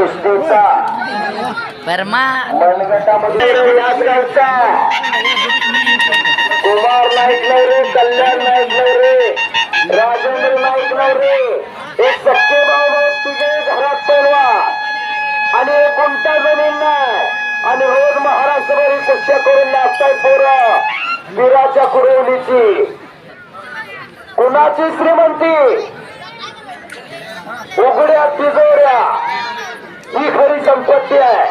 कुस्तीचा परमा मनगटामध्ये कुमार नाईक नवरे कल्याण नाईक नवरे राजेंद्र नाईक नवरे एक सख्खे भाऊ तिघे घरात पेलवा. आणि एक गुंटा जमीन नाही. आणि रोज महाराष्ट्रभर ही कुस्त्या करून नाचताय पोरं. विराच्या कुरवलीची कुणाची श्रीमंती? उघड्या ही खरी आहे.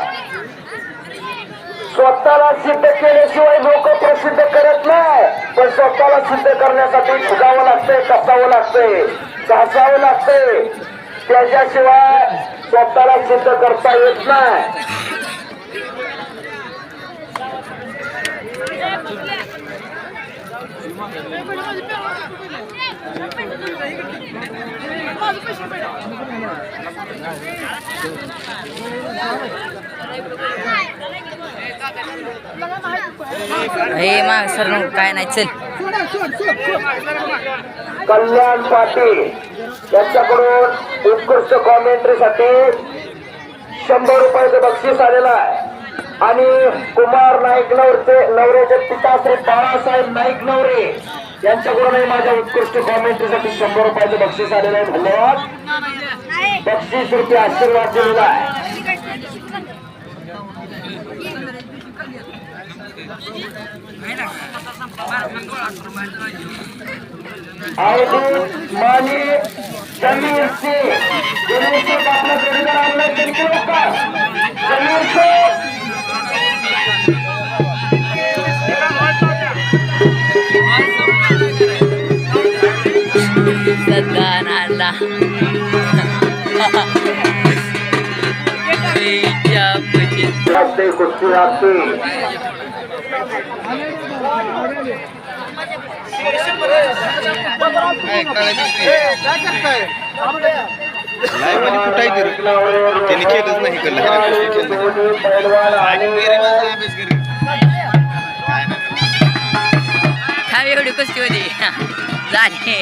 स्वतःला सिद्ध केल्याशिवाय लोक प्रसिद्ध करत नाही. पण स्वतःला सिद्ध करण्यासाठी झुगावं लागतंय कसावं लागतंय घासावं लागतंय. त्याच्याशिवाय स्वतःला सिद्ध करता येत नाही. हे माग सर काय नाही चल. कल्याण पाटील यांच्याकडून उत्कृष्ट कॉमेंट्रीसाठी शंभर रुपयाचं बक्षीस आलेलं आहे. आणि कुमार नाईक नवरचे नवरेचे पिता श्री बाळासाहेब नाईक नवरे यांच्याकडूनही माझ्या उत्कृष्ट कॉमेंट्रीसाठी शंभर रुपयाचं बक्षीस आलेलं आहे. धन्यवाद. बक्षीस रुपये आशीर्वाद दिलेला आहे. माने समीर सिंग समीर सिंग आपला जोडीदार आणलं तरी करू का समीर सिंग दोन्ही पैलवान आणि नाही एवढी कुस्ती होती. झाली.